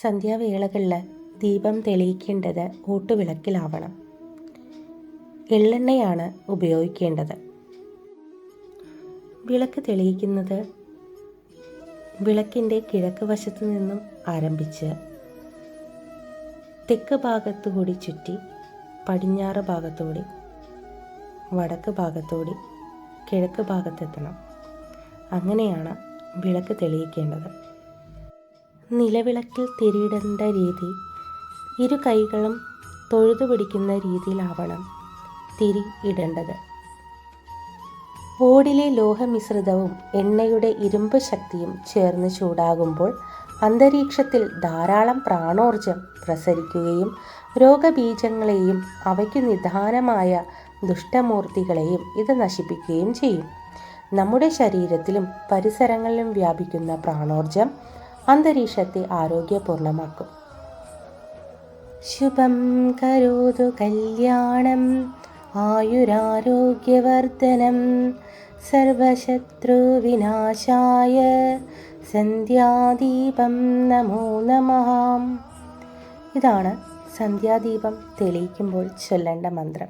സന്ധ്യാവേളകളിൽ ദീപം തെളിയിക്കേണ്ടത് ഓട്ടുവിളക്കിലാവണം എള്ളെണ്ണയാണ് ഉപയോഗിക്കേണ്ടത്. വിളക്ക് തെളിയിക്കുന്നത് വിളക്കിന്റെ കിഴക്ക് വശത്തു നിന്നും ആരംഭിച്ച് തെക്ക് ഭാഗത്തുകൂടി ചുറ്റി പടിഞ്ഞാറ് ഭാഗത്തോടി വടക്ക് ഭാഗത്തോടി കിഴക്ക് ഭാഗത്തെത്തണം. അങ്ങനെയാണ് വിളക്ക് തെളിയിക്കേണ്ടത്. നിലവിളക്കിൽ തിരിയിടേണ്ട രീതി. ഇരു കൈകളും തൊഴുതു പിടിക്കുന്ന രീതിയിലാവണം തിരി ഇടേണ്ടത്. ഓടിലെ ലോഹമിശ്രിതവും എണ്ണയുടെ ഇരുമ്പ് ശക്തിയും ചേർന്ന് ചൂടാകുമ്പോൾ അന്തരീക്ഷത്തിൽ ധാരാളം പ്രാണോർജം പ്രസരിക്കുകയും രോഗബീജങ്ങളെയും അവയ്ക്ക് നിദാനമായ ദുഷ്ടമൂർത്തികളെയും ഇത് നശിപ്പിക്കുകയും ചെയ്യും. നമ്മുടെ ശരീരത്തിലും പരിസരങ്ങളിലും വ്യാപിക്കുന്ന പ്രാണോർജം അന്തരീക്ഷത്തെ ആരോഗ്യപൂർണമാക്കും. ശുഭം കരോതു കല്യാണം ആയുരാരോഗ്യവർദ്ധനം സർവശത്രുവിനാശായ സന്ധ്യാദീപം നമോ നമഃ. ഇതാണ് സന്ധ്യാദീപം തെളിയിക്കുമ്പോൾ ചൊല്ലേണ്ട മന്ത്രം.